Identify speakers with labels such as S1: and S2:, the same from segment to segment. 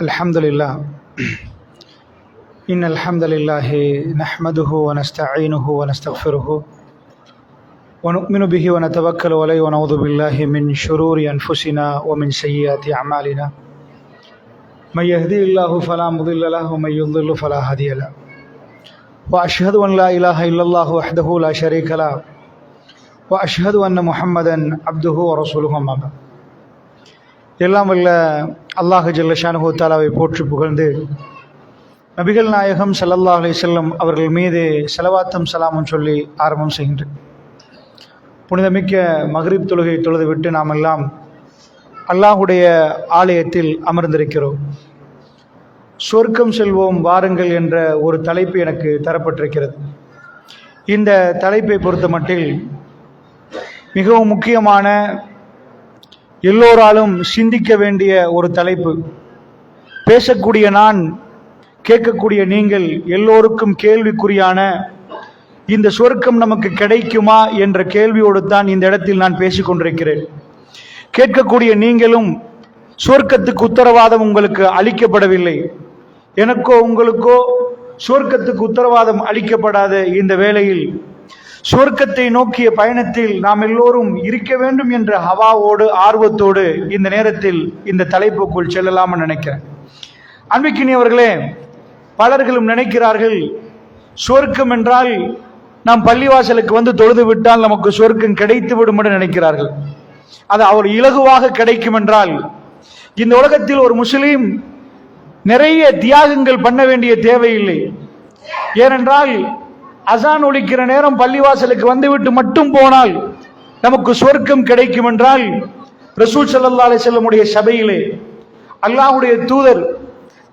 S1: الحمد لله إن الحمد لله نحمده ونستعينه ونستغفره ونؤمن به ونتوكل عليه ونعوذ بالله من شرور أنفسنا ومن سيئات أعمالنا. من يهدي الله فلا مضل له ومن يضل فلا هادي له. وأشهد أن لا إله إلا الله وحده لا شريك له. وأشهد أن محمدا عبده ورسوله أما بعد. எல்லாம் இல்லை அல்லாஹ் ஜல்லஷானு தாலாவை போற்றி புகழ்ந்து நபிகள் நாயகம் சல்லல்லா அலி செல்லம் அவர்கள் மீது செலவாத்தம் சலாமும் சொல்லி ஆரம்பம் செய்கின்றேன் புனிதமிக்க மஹ்ரீப் தொழுகை தொழுதுவிட்டு நாம் எல்லாம் அல்லாஹுடைய ஆலயத்தில் அமர்ந்திருக்கிறோம். சொர்க்கம் செல்வோம் வாருங்கள் என்ற ஒரு தலைப்பு எனக்கு தரப்பட்டிருக்கிறது. இந்த தலைப்பை பொறுத்த மட்டில் மிகவும் முக்கியமான எல்லோராலும் சிந்திக்க வேண்டிய ஒரு தலைப்பு. பேசக்கூடிய நான் கேட்கக்கூடிய நீங்கள் எல்லோருக்கும் கேள்விக்குறியான இந்த சொர்க்கம் நமக்கு கிடைக்குமா என்ற கேள்வியோடு தான் இந்த இடத்தில் நான் பேசிக்கொண்டிருக்கிறேன் கேட்கக்கூடிய நீங்களும் சொர்க்கத்துக்கு உத்தரவாதம் உங்களுக்கு அளிக்கப்படவில்லை. எனக்கோ உங்களுக்கோ சொர்க்கத்துக்கு உத்தரவாதம் அளிக்கப்படாத இந்த வேளையில் சொர்க்கத்தை நோக்கிய பயணத்தில் நாம் எல்லோரும் இருக்க வேண்டும் என்ற ஹவாவோடு ஆர்வத்தோடு இந்த நேரத்தில் இந்த தலைப்புக்குள் செல்லலாம்னு நினைக்கிறேன். அன்பிக்கினி அவர்களே பலர்களும் நினைக்கிறார்கள் சொர்க்கம் என்றால் நாம் பள்ளிவாசலுக்கு வந்து தொழுது விட்டால் நமக்கு சொர்க்கம் கிடைத்து விடும் என்று நினைக்கிறார்கள். அது அவர் இலகுவாக கிடைக்கும் என்றால் இந்த உலகத்தில் ஒரு முஸ்லீம் நிறைய தியாகங்கள் பண்ண வேண்டிய தேவையில்லை. ஏனென்றால் அசான் ஒழிக்கிற நேரம் பள்ளிவாசலுக்கு வந்துவிட்டு மட்டும் போனால் நமக்கு சொர்க்கம் கிடைக்கும் என்றால் ரசூல் சல்லா செல்லமுடைய சபையிலே அல்லாஹுடைய தூதர்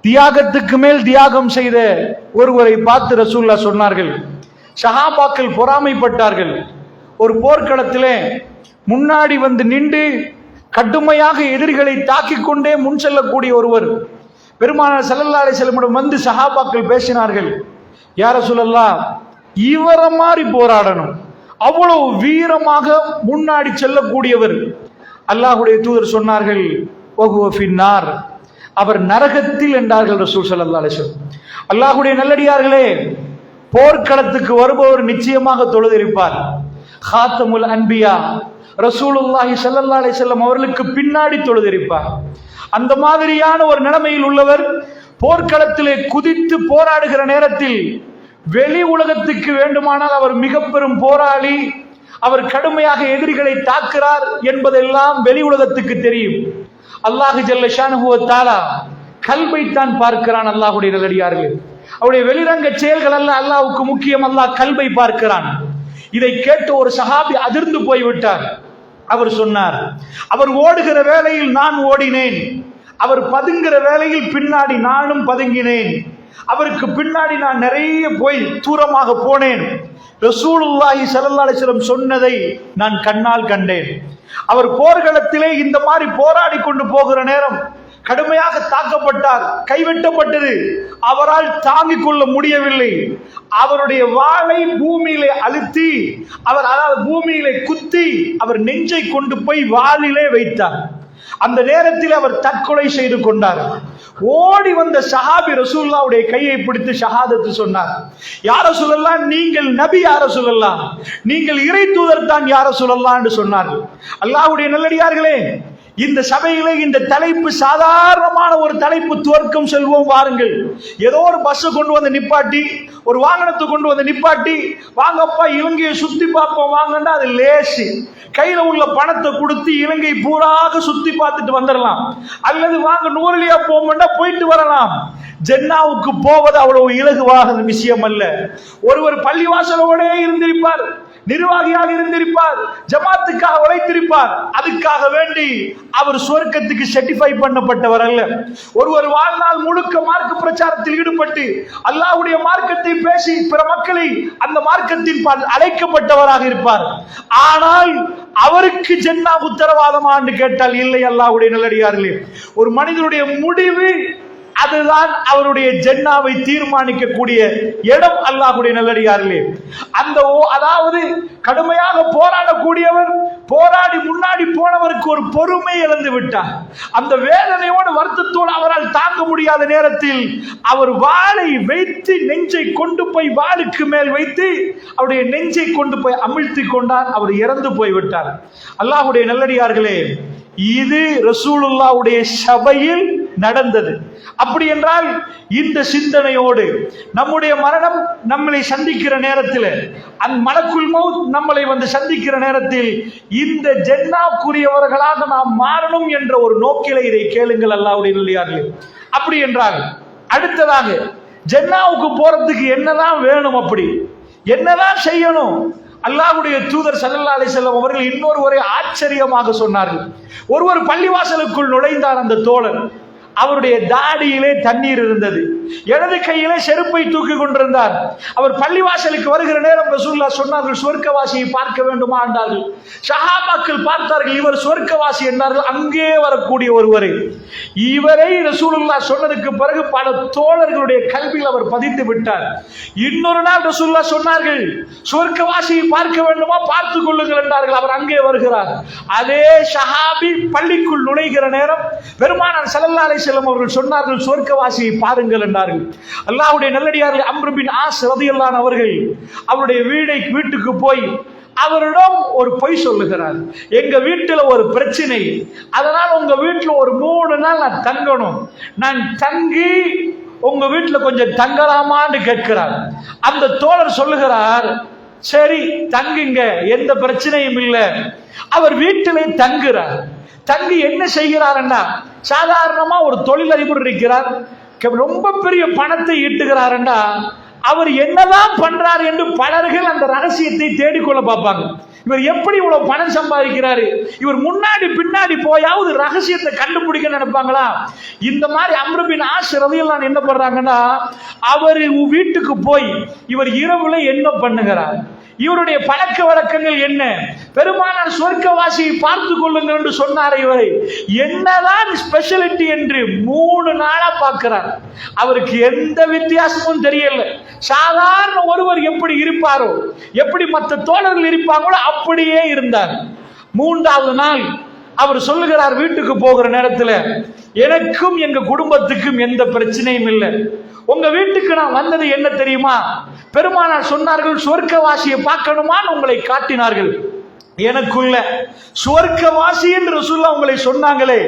S1: தியாகத்துக்கு மேல் தியாகம் செய்த ஒருவரை பார்த்து ரசூல்லா சொன்னார்கள். சஹாபாக்கள் பொறாமைப்பட்டார்கள். ஒரு போர்க்களத்திலே முன்னாடி வந்து நின்று கடுமையாக எதிரிகளை தாக்கிக் கொண்டே முன் செல்லக்கூடிய ஒருவர் பெருமானார் சல்லல்லா அலி செல்லமிடம் வந்து சஹாபாக்கள் பேசினார்கள். யார சொல்லல்லா இவரை மாதிரி போராடணும். அவ்வளவு வீரமாக முன்னாடி செல்லக்கூடியவர். அல்லாஹுடைய தூதர் சொன்னார்கள் ஒகுவஃபின்னார் அவர் நரகத்தில் என்றார்கள் ரசூல் சல்லா அலிஸ்லம் அல்லாஹுடைய நல்லடியார்களே போர்க்களத்துக்கு வருபவர் நிச்சயமாக தொழுதிருப்பார். ஹாத்தமுல் அன்பியா ரசூலுல்லாஹி சல்லல்லா அலிசல்லம் அவர்களுக்கு பின்னாடி தொழுதிருப்பார். அந்த மாதிரியான ஒரு நிலைமையில் உள்ளவர் போர்க்களத்திலே குதித்து போராடுகிற நேரத்தில் வெளி உலகத்துக்கு வேண்டுமானால் அவர் மிக பெரும் போராளி அவர் கடுமையாக எதிரிகளை தாக்குறார் என்பதெல்லாம் வெளி உலகத்துக்கு தெரியும். அல்லாஹு ஜல்லஷானுவத்தாலா கல்வை தான் பார்க்கிறான் அல்லாஹுடைய நல்லடியார்கள் அவருடைய வெளிரங்க செயல்கள் அல்ல அல்லாஹுக்கு முக்கியம் அல்லாஹ் கல்வை பார்க்கிறான். இதை கேட்டு ஒரு சஹாபி அதிர்ந்து போய்விட்டார். அவர் சொன்னார் அவர் ஓடுகிற வேளையில் நான் ஓடினேன். அவர் பதுங்குற வேளையில் பின்னாடி நானும் பதுங்கினேன். அவருக்கு பின்னாடி நான் நிறைய போய் தூரமாக போனேன். ரசூலுல்லாஹி சல்லா சொன்னதை நான் கண்ணால் கண்டேன். அவர் போர்க்களத்திலே இந்த மாதிரி போராடி கொண்டு போகிற நேரம் கடுமையாக தாக்கப்பட்டார் கைவெட்டப்பட்டது. அவரால் தாங்கிக் கொள்ள முடியவில்லை. அவருடைய வாளை பூமியிலே அழுத்தி அவர் அதாவது பூமியிலே குத்தி அவர் நெஞ்சை கொண்டு போய் வாளிலே வைத்தார். அந்த நேரத்தில் அவர் தற்கொலை செய்து கொண்டார். ஓடி வந்த சஹாபி ரசூல்லாவுடைய கையை பிடித்து ஷஹாதத்து சொன்னார். யார சொல்லலாம் நீங்கள் நபி யார சொல்லலாம் நீங்கள் இறை தூதர் தான் யார சொல்லலாம் என்று சொன்னார்கள். அல்லாஹ்வுடைய நல்லடியார்களே இந்த சபையில இந்த தலைப்பு சாதாரணமான ஒரு தலைப்பு துவர்க்கம் செல்வோம் வாருங்கள். ஏதோ ஒரு பஸ் கொண்டு வந்து நிப்பாட்டி ஒரு வாகனத்தை கொண்டு வந்து நிப்பாட்டி வாங்கப்பா இலங்கையை சுத்தி பார்ப்போம் வாங்கன்னா அது லேசு. கையில உள்ள பணத்தை கொடுத்து இலங்கை பூராக சுத்தி பார்த்துட்டு வந்துடலாம் அல்லது வாங்க நூறுலியா போவோம்னா போயிட்டு வரலாம். ஜென்னாவுக்கு போவது அவ்வளவு இலகுவாக விஷயம் அல்ல ஒருவர் பள்ளிவாசலோடே இருந்திருப்பார். நிர்வாகியாக இருந்திருப்பார் ஜமாத்துக்காக உழைத்திருப்பார். அதுக்காக வேண்டி அவர் சொர்க்கத்துக்கு செட்டிஃபை பண்ணப்பட்டவர் அல்ல. ஒருவர் வாழ்நாள் முழுக்க மார்க்க பிரச்சாரத்தில் ஈடுபட்டு அல்லாஹ்வுடைய மார்க்கத்தை பேசி பிற மக்களை அந்த மார்க்கத்தின் அழைக்கப்பட்டவராக இருப்பார். ஆனால் அவருக்கு ஜென்னா உத்தரவாதமான்னு கேட்டால் இல்லை அல்லாவுடைய நல்லடியார்களே. ஒரு மனிதனுடைய முடிவு அதுதான் அவருடைய ஜென்னாவை தீர்மானிக்கக்கூடிய இடம் அல்லாஹுடைய நல்லடியார்களே. அந்த ஓ- அதாவது கடுமையாக போராடக்கூடியவர் போராடி முன்னாடி போனவருக்கு ஒரு பொறுமை இழந்து விட்டார் அந்த வேதனையோடு வருத்தத்தோடு அவரால் தாங்க முடியாத நேரத்தில் அவர் வாளை வைத்து நெஞ்சை கொண்டு போய் வாளுக்கு மேல் வைத்து அவருடைய நெஞ்சை கொண்டு போய் அமிழ்த்தி கொண்டார். அவர் இறந்து போய் விட்டார். அல்லாஹ்வுடைய நல்லடியார்களே இது ரசூலுல்லாவுடைய சபையில் நடந்தது. அப்படி என்றால் இந்த சிந்தனையோடு நம்முடைய மரணம் நம்மளை சந்திக்கிற நேரத்தில் அந்த மலக்குள் மவுத் நம்மளை வந்து சந்திக்கிற நேரத்தில் இந்த ஜென்னாக்குரியவர்களாக நாம் மாறணும் என்ற ஒரு நோக்கில இதை கேளுங்கள் அல்லாவுடைய நல்லியார்களே. அப்படி என்றால் அடுத்ததாக ஜென்னாவுக்கு போறதுக்கு என்னதான் வேணும் அப்படி? என்னதான் செய்யணும்? அல்லாஹ்வுடைய தூதர் சல்லல்லா அலிசல்லம் அவர்கள் இன்னொருவரை ஆச்சரியமாக சொன்னார்கள். ஒருவர் பள்ளிவாசலுக்குள் நுழைந்தார் அந்த தோழன். அவருடைய தாடியிலே தண்ணீர் இருந்தது. இடது கையிலே செருப்பை தூக்கி கொண்டிருந்தார். அவர் பள்ளிவாசலுக்கு வருகிற நேரம் ரசூல்லா சொன்னார்கள் சுவர்க்கவாசியை பார்க்க வேண்டுமா? என்றார்கள். ஷஹாபாக்கள் பார்த்தார்கள் இவர் சுவர்க்கவாசி என்றார்கள். அங்கே வரக்கூடிய ஒருவரை. இவரை ரசூலுல்லா சொன்னதுக்கு பிறகு பல தோழர்களுடைய கல்வியில் அவர் பதித்து விட்டார். இன்னொரு நாள் ரசூல்லா சொன்னார்கள் சுவர்க்கவாசியை பார்க்க வேண்டுமா? பார்த்து கொள்ளுங்கள் என்றார்கள். அவர் அங்கே வருகிறார். அதே ஷஹாபி பள்ளிக்குள் நுழைகிற நேரம் பெருமானார் ஸல்லல்லாஹு அலைஹி அவர்கள் சொன்னார்கள் சொர்க்கவாசியை பாருங்கள் என்றார்கள். அல்லாவுடைய நல்லடியார்கள் அம்ருபின் ஆஸ் ரதியல்லான் அவர்கள் அவருடைய வீடை வீட்டுக்கு போய் அவரிடம் ஒரு பொய் சொல்லுகிறார். எங்க வீட்டுல ஒரு பிரச்சனை. அதனால் உங்க வீட்டுல ஒரு மூணு நாள் நான் தங்கணும். நான் தங்கி உங்க வீட்டுல கொஞ்சம் தங்கலாமான்னு கேட்கிறார். அந்த தோழர் சொல்லுகிறார் சரி தங்குங்க. எந்த பிரச்சனையும் இல்லை. அவர் வீட்டிலே தங்குறார் தங்கி என்ன செய்கிறாருன்னா சாதாரணமா ஒரு தொழிலதிபர் இருக்கிறார் ரொம்ப பெரிய பணத்தை ஈட்டுகிறாருன்னா அவர் என்னதான் பண்றார் என்று பலர்கள் அந்த ரகசியத்தை தேடிக்கொள்ள பார்ப்பாங்க. இவர் எப்படி இவ்வளவு பணம் சம்பாதிக்கிறாரு? இவர் முன்னாடி பின்னாடி போயாவது ரகசியத்தை கண்டுபிடிக்க நினைப்பாங்களா? இந்த மாதிரி அம்ரபின் நான் என்ன பண்றாங்கன்னா அவர் வீட்டுக்கு போய் இவர் இரவுல என்ன பண்ணுகிறார்? இவருடைய பழக்க வழக்கங்கள் என்ன? பெருமானார் சொர்க்கவாசியை பார்த்து கொள்ளுங்கள் என்று சொன்னார் இவரை. என்னதான் ஸ்பெஷலிட்டி என்று மூணு நாளா பார்க்கிறார். அவருக்கு எந்த வித்தியாசமும் தெரியல. சாதாரண ஒருவர் எப்படி இருப்பாரோ எப்படி மற்ற தோழர்கள் இருப்பாங்களோ அப்படியே இருந்தார். மூன்றாவது நாள் அவர் சொல்லுகிறார் வீட்டுக்கு போகிற நேரத்தில் எனக்கும் எங்க குடும்பத்துக்கும் எந்த பிரச்சனையும் இல்லை. உங்க வீட்டுக்கு நான் வந்தது என்ன தெரியுமா? பெருமானார் சொன்னார்கள் சொர்க்கவாசியை பார்க்கணுமான்னு உங்களை காட்டினார்கள். எனக்குள்ள சுவர்க்கவாசி என்று சொல்ல உங்களை சொன்னாங்களே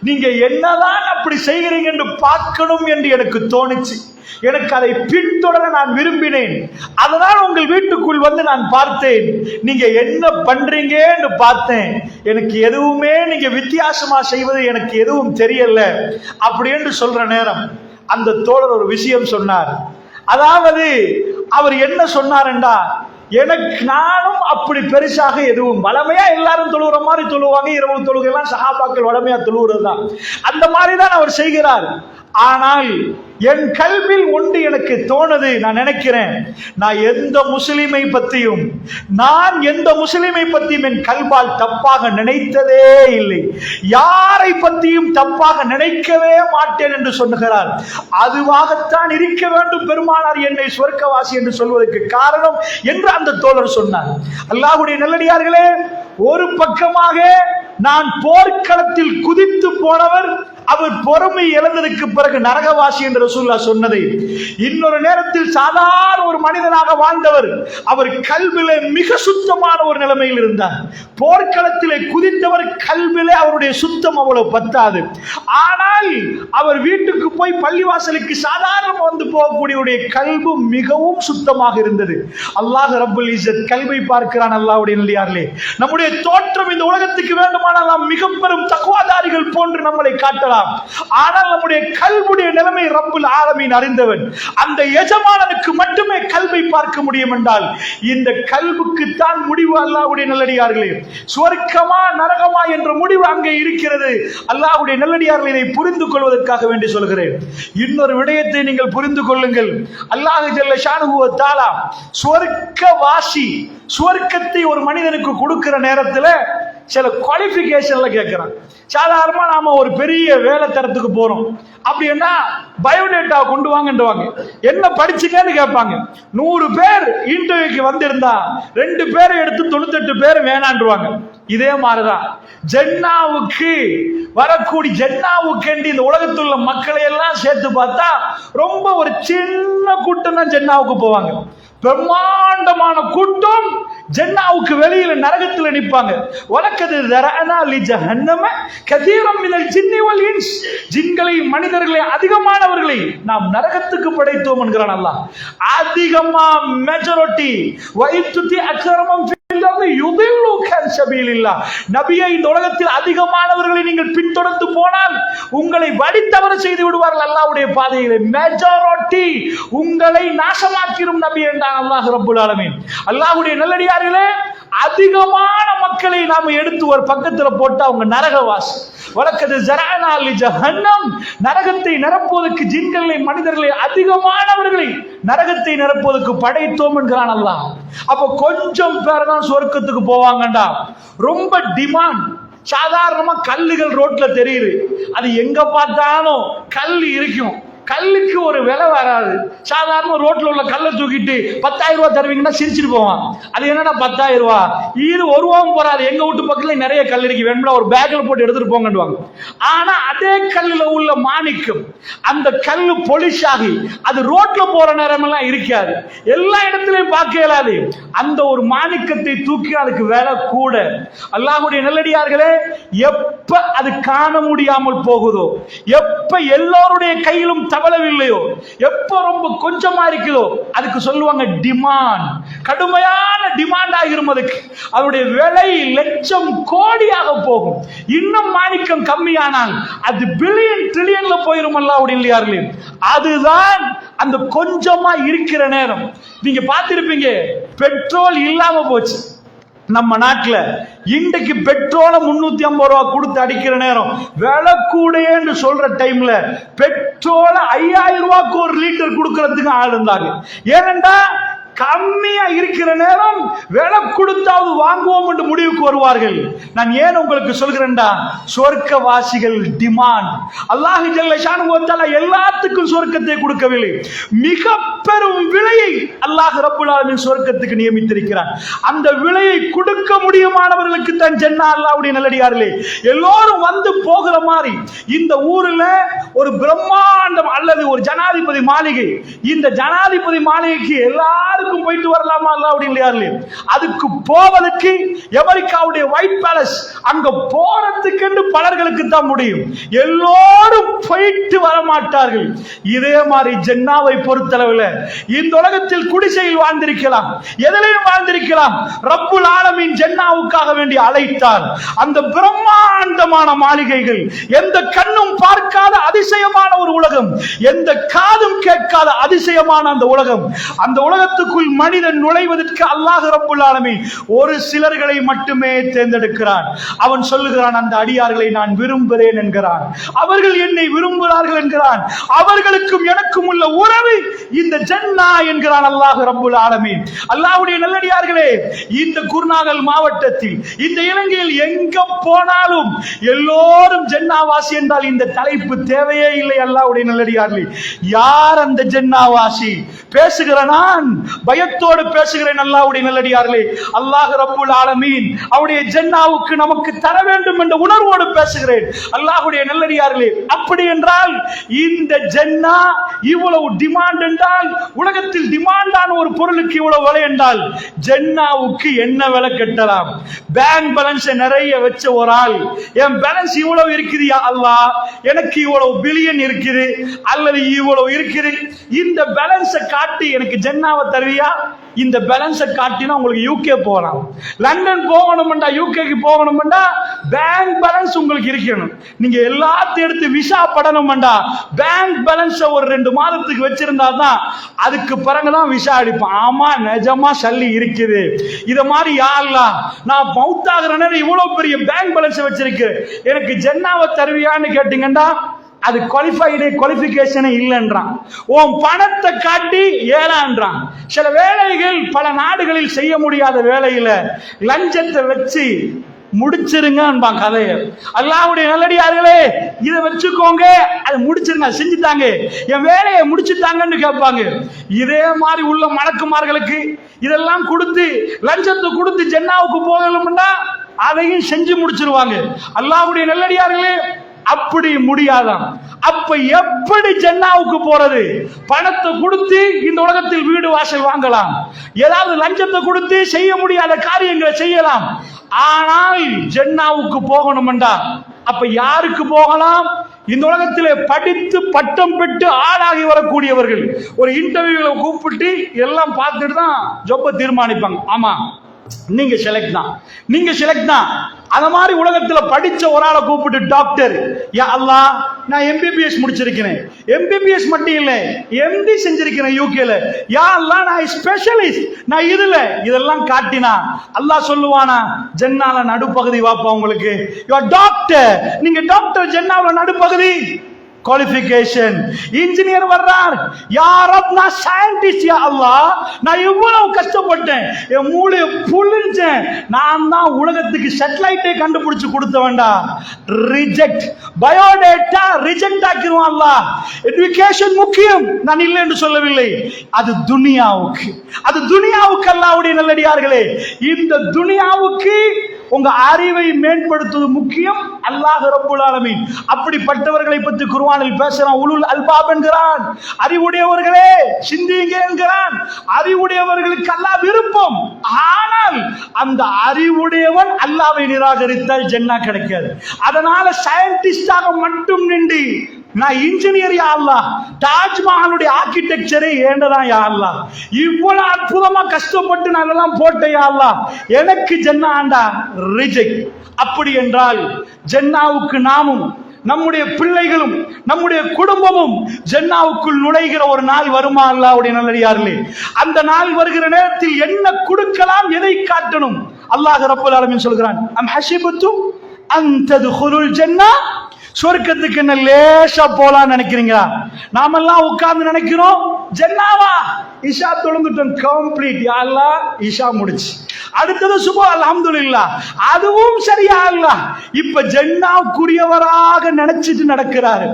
S1: நீங்க என்னதான் அப்படி செய்கிறீங்க என்று பார்க்கணும் என்று எனக்கு தோணுச்சு. எனக்கு அதை பின்தொடர நான் விரும்பினேன். அதனால் உங்கள் வீட்டுக்குள் வந்து நான் பார்த்தேன். நீங்க என்ன பண்றீங்கன்னு பார்த்தேன். எனக்கு எதுவுமே நீங்க வித்தியாசமா செய்வது எனக்கு எதுவும் தெரியல. அப்படி என்று சொல்ற நேரம் அந்த தோழர் ஒரு விஷயம் சொன்னார். அதாவது அவர் என்ன சொன்னார் என்றா எனக்கு நானும் அப்படி பெருசாக எதுவும் வளமையா எல்லாரும் தொழுகிற மாதிரி தொழுவாங்க இரவு தொழுகைலாம் சகாபாக்கள் வளமையா தொழுகிறது தான் அந்த மாதிரி தான் அவர் செய்கிறார். ஆனால் என் கல்வில் ஒன்று எனக்கு தோணுது நான் நினைக்கிறேன். நான் எந்த முஸ்லிமை பற்றியும் நான் எந்த முஸ்லிமை பற்றியும் என் கல்வால் தப்பாக நினைத்ததே இல்லை. யாரை பற்றியும் தப்பாக நினைக்கவே மாட்டேன் என்று சொல்லுகிறார். அதுவாகத்தான் இருக்க வேண்டும் பெருமானார் என்னை சொர்க்கவாசி என்று சொல்வதற்கு காரணம் என்று அந்த தோழர் சொன்னார். அல்லாஹுடைய நல்லடியார்களே ஒரு பக்கமாக நான் போர்க்களத்தில் குதித்து போனவர் அவர் பொறுமை இழந்ததுக்கு பிறகு நரகவாசி என்று ரசூல்லா சொன்னதை இன்னொரு நேரத்தில் சாதாரண ஒரு மனிதனாக வாழ்ந்தவர் அவர் கல்விலே மிக சுத்தமான ஒரு நிலைமையில் இருந்தார். போர்க்களத்திலே குதித்தவர் கல்விலே அவருடைய சுத்தம் அவ்வளவு பத்தாது. ஆனால் அவர் வீட்டுக்கு போய் பள்ளிவாசலுக்கு சாதாரண வந்து போகக்கூடியவருடைய கல்வி மிகவும் சுத்தமாக இருந்தது. அல்லாஹ் ரப்புல் இஸ்ஸத் கல்வை பார்க்கிறான் அல்லாவுடைய நல்லியார்களே நம்முடைய தோற்றம் இந்த உலகத்துக்கு வேண்டுமானால் நாம் மிக பெரும் தக்குவாதாரிகள் போன்று நம்மளை காட்டலாம். ஆனால் நம்முடைய கல்வுடைய நிலைமை ரப்புல் ஆலமீன் அறிந்தவன் அந்த எஜமானனுக்கு மட்டுமே கல்வை பார்க்க முடியும் என்றால் இந்த கல்வுக்கு தான் முடிவு அல்லாஹ்வுடைய நல்லடியார்களே. சுவர்க்கமா நரகமா என்ற முடிவு அங்கே இருக்கிறது. அல்லாவுடைய நல்லடியார்கள் இதை புரிந்து கொள்வதற்காக வேண்டி சொல்கிறேன். இன்னொரு விடயத்தை நீங்கள் புரிந்து கொள்ளுங்கள். அல்லாஹ் ஜல்ல ஷானுகுவ தாலா சுவர்க்க வாசி சுவர்க்கத்தை ஒரு மனிதனுக்கு கொடுக்கிற நேரத்தில் சில குவாலிஃபிகேஷன்ல கேட்குறாங்க சாதாரணமாக நாம ஒரு பெரிய வேலை தரத்துக்கு போகிறோம் அப்படின்னா பயோடேட்டா கொண்டு வாங்கன்றவாங்க என்ன படிச்சுக்கன்னு கேட்பாங்க. நூறு பேர் இன்டர்வியூக்கு வந்திருந்தா ரெண்டு பேரை எடுத்து தொண்ணூத்தெட்டு பேர் வேணான்றுவாங்க. இதே மாதிரிதான். ஜென்னாவுக்கு வரக்கூடிய ஜென்னாவுக்கு இந்த உலகத்தில் உள்ள மக்களை எல்லாம் சேர்த்து பார்த்தா ரொம்ப ஒரு சின்ன கூட்டம் தான் ஜென்னாவுக்கு போவாங்க. பிரம்மாண்டமான கூட்டம். ஜென்னாவுக்கு வெளியில நரகத்துல நிப்பாங்க வழக்கது தரனா லி ஜஹன்னம கதீரம் மினல் ஜின்னி வல் இன்ஸ். ஜின்களை மனிதர்களை அதிகமானவர்களை நாம் நரகத்துக்கு படைத்தோம் என்கிறான் அல்லாஹ். அதிகமா மெஜாரிட்டி வைத்துத்தி அக்ஷரமம் நபியை இந்த உலகத்தில் அதிகமானவர்களை நீங்கள் பின்தொடர்ந்து போனால் உங்களை வடித்தவர செய்து விடுவார்கள் அல்லாவுடைய பாதையிலே. மெஜாரிட்டி உங்களை நாசமாக்கிடும் நபி என்றான் அல்லாஹ் ரப்புல் ஆலமீன். அல்லாஹ்வுடைய நல்லடியார்களே அதிகமான மக்களை நாம எடுத்து ஒரு பக்கத்துல போட்டு அவங்க நரகவாசி. வழக்கது ஜரானாலி ஜஹன்னம் நரகத்தை நிரப்புவதற்கு ஜின்களை மனிதர்களை அதிகமானவர்களை நரகத்தை நிரப்புவதற்கு படைத்தோம் என்கிறான் அல்ல அப்ப கொஞ்சம் பேர் தான் சொர்க்கத்துக்கு போவாங்கண்டா. ரொம்ப டிமாண்ட். சாதாரணமா கல்லுகள் ரோட்ல தெரியுது. அது எங்க பார்த்தாலும் கல் இருக்கும். கல்லுக்கு ஒரு விலை வராது. சாதாரண ரோட்ல உள்ள கல்லை தூக்கிட்டு பத்தாயிரம் ரூபாய் தருவீங்கன்னா சிரிச்சிட்டு போவான். அது என்னடா பத்தாயிரம் ரூபா? இது ஒரு ரூபாவும் போறாது. எங்க வீட்டு பக்கத்துல நிறைய கல் இருக்கு. வேணும்னா ஒரு பேக்கில் போட்டு எடுத்துட்டு போங்கன்னுவாங்க. ஆனா அதே கல்லுல உள்ள மாணிக்கம் அந்த கல் பொலிஷ் ஆகி அது ரோட்ல போற நேரம் எல்லாம் இருக்காது. எல்லா இடத்துலயும் பார்க்க இயலாது. அந்த ஒரு மாணிக்கத்தை தூக்கி அதுக்கு விலை கூட. அல்லாஹுடைய நல்லடியார்களே எப்ப அது காண முடியாமல் போகுதோ எப்ப எல்லோருடைய கையிலும் இல்லையோ? எப்ப ரொம்ப கொஞ்சமா இருக்குதோ அதுக்கு சொல்லுவாங்க டிமாண்ட் கடுமையான டிமாண்ட் ஆகிரும் அதுக்கு. அதனுடைய விலை லட்சம் கோடியாக போகும். இன்னும் மாணிக்கம் கம்மியானால் அது பில்லியன் ட்ரில்லியன்ல போயிரும் அப்படி இல்லையார்களே அதுதான் அந்த கொஞ்சமா இருக்கிற நேரம். நீங்க பார்த்திருப்பீங்க பெட்ரோல் இல்லாம போச்சு. நம்ம நாட்டில் இன்றைக்கு பெட்ரோலை முன்னூத்தி ஐம்பது ரூபா கொடுத்து அடிக்கிற நேரம் விலை கூடன்னு சொல்ற டைம்ல பெட்ரோலை ஐயாயிரம் ரூபாய்க்கு ஒரு லிட்டர் கொடுக்கறதுக்கு ஆள் இருந்தாங்க ஏனென்றா கம்மியா இருக்கிற நேரம் விலை கொடுத்தாவது வாங்குவோம் என்று முடிவுக்கு வருவார்கள். நான் ஏன் உங்களுக்கு சொல்கிறேன்டா? சொர்க்கவாசிகள் டிமாண்ட் அல்லாஹ் ஜல்ல எல்லாத்துக்கும் சொர்க்கத்தை கொடுக்கவில்லை. மிக பெரும் விலையை அல்லாஹ் ரப்புல் சொர்க்கத்துக்கு நியமித்திருக்கிறான். அந்த விலையை கொடுக்க முடியுமானவர்களுக்கு தான் ஜென்னா அல்லாவுடைய நல்லடியார்களே. எல்லோரும் வந்து போகிற மாதிரி இந்த ஊரில் ஒரு பிரம்மாண்டம் அல்லது ஒரு ஜனாதிபதி மாளிகை. இந்த ஜனாதிபதி மாளிகைக்கு எல்லாருக்கும் போயிட்டு வரலாமா அல்ல அப்படின்னு அதுக்கு போவதற்கு அமெரிக்காவுடைய ஒயிட் பேலஸ் அங்க போறதுக்கு பலர்களுக்கு தான் முடியும். எல்லோரும் போயிட்டு வர மாட்டார்கள் இதே மாதிரி ஜென்னாவை பொறுத்தளவில் இந்த உலகத்தில் குடிசையில் வாழ்ந்திருக்கலாம். எதிலையும் வாழ்ந்திருக்கலாம். ரப்புல் ஆலமின் ஜென்னாவுக்காக வேண்டி அழைத்தார். அந்த பிரம்மாண்டமான மாளிகைகள் எந்த கண்ணும் பார்க்காத அதிசயமான ஒரு உலகம் எந்த காதும் கேட்காத அதிசயமான அந்த உலகம் அந்த உலகத்துக்கு அதற்குள் மனிதன் நுழைவதற்கு அல்லாஹ் ரப்புல் ஆலமீன் ஒரு சிலர்களை மட்டுமே தேர்ந்தெடுக்கிறான். அவன் சொல்லுகிறான் அந்த அடியார்களை நான் விரும்புகிறேன் என்கிறான். அவர்கள் என்னை விரும்புகிறார்கள் என்கிறான். அவர்களுக்கும் எனக்கும் உள்ள உறவு இந்த ஜன்னா என்கிறான் அல்லாஹ் ரப்புல் ஆலமீன். அல்லாஹ்வுடைய நல்லடியார்களே இந்த குருநாகல் மாவட்டத்தில் இந்த இலங்கையில் எங்க போனாலும் எல்லோரும் ஜென்னாவாசி என்றால் இந்த தலைப்பு தேவையே இல்லை அல்லாஹ்வுடைய நல்லடியார்களே. யார் அந்த ஜென்னாவாசி? பேசுகிற நான் பயத்தோடு பேசுகிறேன் அல்லாவுடைய நல்லடியார்களே. அல்லாஹ் ரப்புல் ஆலமீன். அவருடைய ஜென்னாவுக்கு நமக்கு தர வேண்டும் என்ற உணர்வோடு பேசுகிறேன். அல்லாஹுடைய நல்லடியார்களே அப்படி என்றால் இந்த ஜென்னா இவ்வளவு டிமாண்ட் என்றால் உலகத்தில் டிமாண்டான ஒரு பொருளுக்கு இவ்வளவு விலை என்றால் ஜென்னாவுக்கு என்ன விலை கட்டலாம்? பேங்க் பேலன்ஸ் நிறைய வச்ச ஒரு ஆள் என் பேலன்ஸ் இவ்வளவு இருக்குது அல்லாஹ்? எனக்கு இவ்வளவு பில்லியன் இருக்குது அல்லது இவ்வளவு இருக்குது? இந்த பேலன்ஸை காட்டி எனக்கு ஜென்னாவை சரியா இந்த பேலன்ஸை காட்டினா உங்களுக்கு யூகே போகலாம். லண்டன் போகணும்டா யூகேக்கு போகணும்டா பேங்க் பேலன்ஸ் உங்களுக்கு இருக்கணும். நீங்க எல்லாத்தையும் எடுத்து விசா படணும்டா. பேங்க் பேலன்ஸை ஒரு ரெண்டு மாதத்துக்கு வச்சிருந்தா தான் அதுக்கு பிறகுதான் விசா அடிப்பான். ஆமா நிஜமா சல்லி இருக்குது. இத மாதிரி யாருலாம் நான் மவுத்தாகிற நேரம் இவ்வளவு பெரிய பேங்க் பேலன்ஸ் வச்சிருக்கேன் எனக்கு ஜென்னாவை தருவியான்னு கேட்டீங்கன்னா அது குவாலிஃபைடு குவாலிஃபிகேஷனே இல்லைன்றான். உன் பணத்தை காட்டி ஏழான்றான். சில வேலைகள் பல நாடுகளில் செய்ய முடியாத வேலையில லஞ்சத்தை வச்சு முடிச்சிருங்கன்பான் கதையை. அல்லாவுடைய நல்லடியார்களே இதை வச்சுக்கோங்க. அதை முடிச்சிருங்க செஞ்சுட்டாங்க. என் வேலையை முடிச்சுட்டாங்கன்னு கேட்பாங்க. இதே மாதிரி உள்ள மணக்குமார்களுக்கு இதெல்லாம் கொடுத்து லஞ்சத்தை கொடுத்து ஜென்னாவுக்கு போகணும்னா அதையும் செஞ்சு முடிச்சிருவாங்க. அல்லாவுடைய நல்லடியார்களே அப்படி முடியாதாம். அப்ப எப்படி ஜென்னாவுக்கு போறது? பணத்தை கொடுத்து இந்த உலகத்தில் வீடு வாசல் வாங்கலாம். ஏதாவது லஞ்சத்தை கொடுத்து செய்ய முடியாத காரியங்களை செய்யலாம். ஆனால் ஜென்னாவுக்கு போகணும்டா அப்ப யாருக்கு போகலாம்? இந்த உலகத்திலே படித்து பட்டம் பெற்று ஆளாகி வரக்கூடியவர்கள். ஒரு இன்டர்வியூல கூப்பிட்டு எல்லாம் பார்த்துட்டு தான் ஜொப்ப தீர்மானிப்பாங்க. ஆமா நீங்க செலக்ட் தான். நீங்க செலக்ட் தான். அந்த மாதிரி உலகத்துல படிச்ச ஒரு ஆளை கூப்பிட்டு டாக்டர் யா அல்லா நான் எம்பிபிஎஸ் முடிச்சிருக்கிறேன். எம்பிபிஎஸ் மட்டும் இல்ல எம்டி செஞ்சிருக்கிறேன் யூகேல யா அல்லா நான் ஸ்பெஷலிஸ்ட் நான் இதுல. இதெல்லாம் காட்டினா அல்லா சொல்லுவானா ஜென்னால நடுப்பகுதி வாப்பா உங்களுக்கு. யோ டாக்டர் நீங்க டாக்டர் ஜென்னால நடுப்பகுதி. குவாலிஃபிகேஷன் இன்ஜினியர் வர்றார். யாரப் நான் சயின்டிஸ்ட் யா நான் இவ்வளவு கஷ்டப்பட்டேன். என் மூளையை புழிஞ்சேன் நான் தான் உலகத்துக்கு சேட்டலைட்டை கண்டுபிடிச்சு கொடுத்தவன்டா. ரிஜெக்ட் பயோடேட்டா ரிஜெக்ட் ஆக்கிடுவான் அல்லா. எஜுகேஷன் முக்கியம். நான் இல்லை என்று சொல்லவில்லை. அது துனியாவுக்கு. அது துனியாவுக்கு அல்லாவுடைய நல்லடியார்களே. இந்த துனியாவுக்கு உங்க அறிவை மேம்படுத்துவது முக்கியம். அல்லாஹ் ரப்புல் ஆலமீன். அப்படிப்பட்டவர்களை பற்றி குர்ஆனில் பேசுறான் உலுல் அல்பாப் என்கிறான். அறிவுடையவர்களே சிந்திங்க என்கிறான். அறிவுடையவர்களுக்கு அல்லாஹ் விருப்பம். ஆனால் அந்த அறிவுடையவன் அல்லாவை நிராகரித்தால் ஜென்னா கிடைக்காது. அதனால சயின்டிஸ்டாக மட்டும் நின்று நான் இன்ஜினியர் யா தாஜ்மஹாலுடைய ஆர்கிடெக்சரே ஏண்டதான் யாருலா இவ்வளவு அற்புதமா கஷ்டப்பட்டு நான் எல்லாம் போட்டேன் யாருலா எனக்கு ஜென்னா ஆண்டா ரிஜெக்ட் அப்படி என்றால் ஜென்னாவுக்கு நாமும் நம்முடைய பிள்ளைகளும் நம்முடைய குடும்பமும் ஜென்னாவுக்குள் நுழைகிற ஒரு நாள் வருமா அல்லாவுடைய நல்லடியார்களே. அந்த நாள் வருகிற நேரத்தில் என்ன கொடுக்கலாம் எதை காட்டணும்? அல்லாஹ் ரப்பல் ஆலமின் சொல்கிறான் அம் ஹஷிபத்தும் அந்த ஜென்னா சொர்க்கத்துக்கு என்ன லேசா போலாம்னு நினைக்கிறீங்களா? நாமெல்லாம் உட்கார்ந்து நினைக்கிறோம் ஜென்னாவா இஷா தொழுந்துட்டோம் கம்ப்ளீட் யாரெல்லாம் இஷா முடிச்சு. அடுத்தது சுபோ அல்ஹம்துலில்லாஹ் அதுவும் சரியா இல்ல இப்ப ஜென்னாவுக்குரியவராக நினைச்சிட்டு நடக்கிறாரு.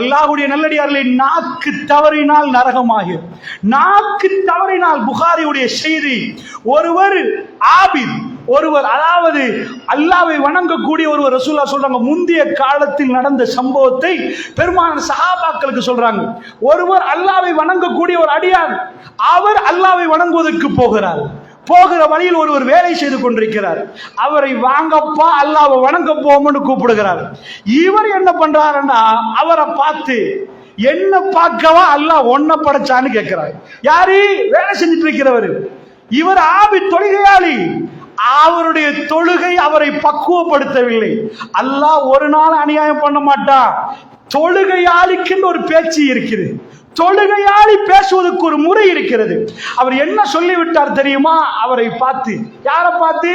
S1: அல்லாஹுடைய நல்லடியார்களை நாக்கு தவறினால் நரகமாகும் நாக்கு தவறினால் புகாரியுடைய செய்தி ஒருவர் ஆபித் ஒருவர் அதாவது அல்லாவை வணங்கக்கூடிய ஒருவர் ரசூல்லா சொல்றாங்க முந்தைய காலத்தில் நடந்த சம்பவத்தை பெருமான சஹாபாக்களுக்கு சொல்றாங்க. ஒருவர் அல்லாவை வணங்கக்கூடிய ஒரு அடியார் அவர் அல்லாவை வணங்குவதற்கு போகிறார். போகிற வழியில் ஒருவர் வேலை செய்து கொண்டிருக்கிறார். அவரை வாங்கப்பா அல்லாவை வணங்க போமன்னு கூப்பிடுகிறார். இவர் என்ன பண்றாருன்னா அவரை பார்த்து என்ன பார்க்கவா? அல்லாஹ் ஒன்ன படைச்சான்னு கேட்கிறார். யாரு? வேலை செஞ்சுட்டு இருக்கிறவர். இவர் ஆபி தொழுகையாளி. அவருடைய தொழுகை அவரை பக்குவப்படுத்தவில்லை. அல்லாஹ் ஒரு நாள் அநியாயம் பண்ண மாட்டான் தொழுகையாளிக்குன்னு ஒரு பேச்சு இருக்குது. தொழுகையாளி பேசுவதற்கு ஒரு முறை இருக்கிறது. அவர் என்ன சொல்லிவிட்டார் தெரியுமா? அவரை பார்த்து. யாரை பார்த்து?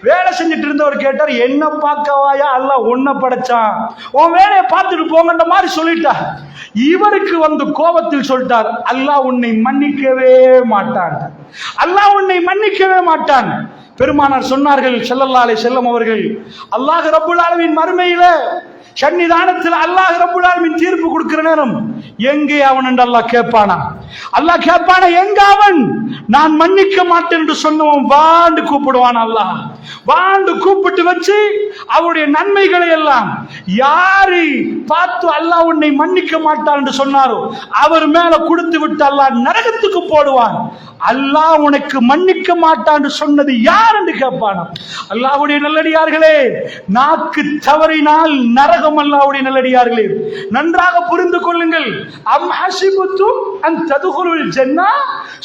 S1: வேலை செஞ்சுட்டு இருந்தவர் கேட்டார் என்ன பார்க்கவாயா? அல்ல ஒன்ன படைச்சான். உன் வேலையை பார்த்துட்டு போங்கன்ற மாதிரி சொல்லிட்டார் இவருக்கு வந்து கோபத்தில் சொல்லிட்டார் அல்லாஹ் உன்னை மன்னிக்கவே மாட்டான். அல்லாஹ் உன்னை மன்னிக்கவே மாட்டான். பெருமானார் சொன்னார்கள் செல்லல்லாலே அலைஹி செல்லம் அவர்கள் அல்லாஹ் ரபுல் அளவின் மறுமையில சன்னிதானத்தில் அல்லாஹ் ரப்புல் தீர்ப்பு கொடுக்கிற நேரம். எங்கே அவன் என்று அல்லாஹ் கேட்பானா? அல்லாஹ் கேட்பானா எங்க அவன்? நான் மன்னிக்க மாட்டேன் என்று சொன்னவன் வாண்டு கூப்பிடுவான் அல்லாஹ். வாண்டு கூப்பிட்டு வச்சு அவருடைய நன்மைகளை எல்லாம் யாரு பார்த்து அல்லாஹ் உன்னை மன்னிக்க மாட்டான் என்று சொன்னாரோ அவர் மேல கொடுத்து விட்டு அல்லாஹ் நரகத்துக்கு போடுவான். அல்லாஹ் உனக்கு மன்னிக்க மாட்டான் என்று சொன்னது யார் என்று கேட்பானா? அல்லாஹுடைய நல்லடியார்களே நாக்கு தவறினால் நரகம் அல்லாவுடைய நல்லடியார்களே நன்றாக புரிந்து கொள்ளுங்கள். அம் ஹசிபுத்து அந் ததுகுருள் ஜன்னா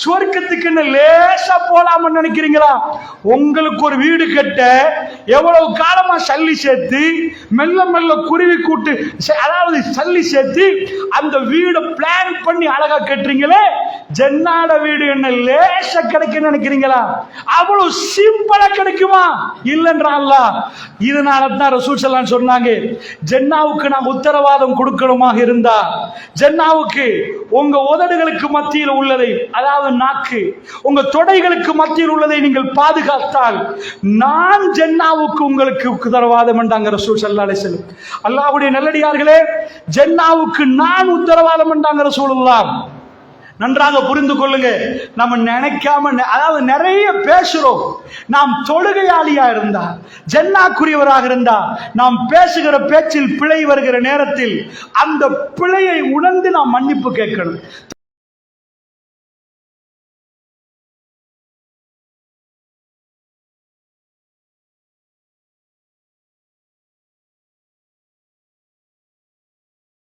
S1: சுவர்க்கத்துக்கு என்ன லேசா போலாம்னு நினைக்கிறீங்களா? உங்களுக்கு ஒரு வீடு கட்ட எவ்வளவு காலமா சல்லி சேர்த்து மெல்ல மெல்ல குருவி கூட்டு அதாவது சல்லி சேர்த்து அந்த வீடை பிளான் பண்ணி அழகா கட்டுறீங்களே? ஜன்னாட வீடு என்ன லேச கிடைக்கும் நினைக்கிறீங்களா? அவ்வளவு சிம்பிளா கிடைக்குமா? இல்லைன்றா இதனால தான் ரசூல் சொன்னாங்க ஜென்னாவுக்கு நாம் உத்தரவாதம் கொடுக்கணுமாக இருந்தா ஜென்னாவுக்கு உங்க உதடுகளுக்கு மத்தியில் உள்ளதை அதாவது நாக்கு உங்க தொடைகளுக்கு மத்தியில் உள்ளதை நீங்கள் பாதுகாத்தால் நான் ஜென்னாவுக்கு உங்களுக்கு உத்தரவாதம் என்றாங்க ரசூல் சல்லா அலைஹி வஸல்லம். நல்லடியார்களே ஜென்னாவுக்கு நான் உத்தரவாதம் என்றாங்க ரசூலுல்லாஹ். நன்றாக புரிந்து கொள்ளுங்க. நம்ம நினைக்காம அதாவது நிறைய பேசுறோம். நாம் தொழுகையாளியா இருந்தா ஜன்னாக்குரியவராக இருந்தா நாம் பேசுகிற பேச்சில் பிழை வருகிற நேரத்தில் அந்த பிழையை உணர்ந்து நாம் மன்னிப்பு கேட்கணும்.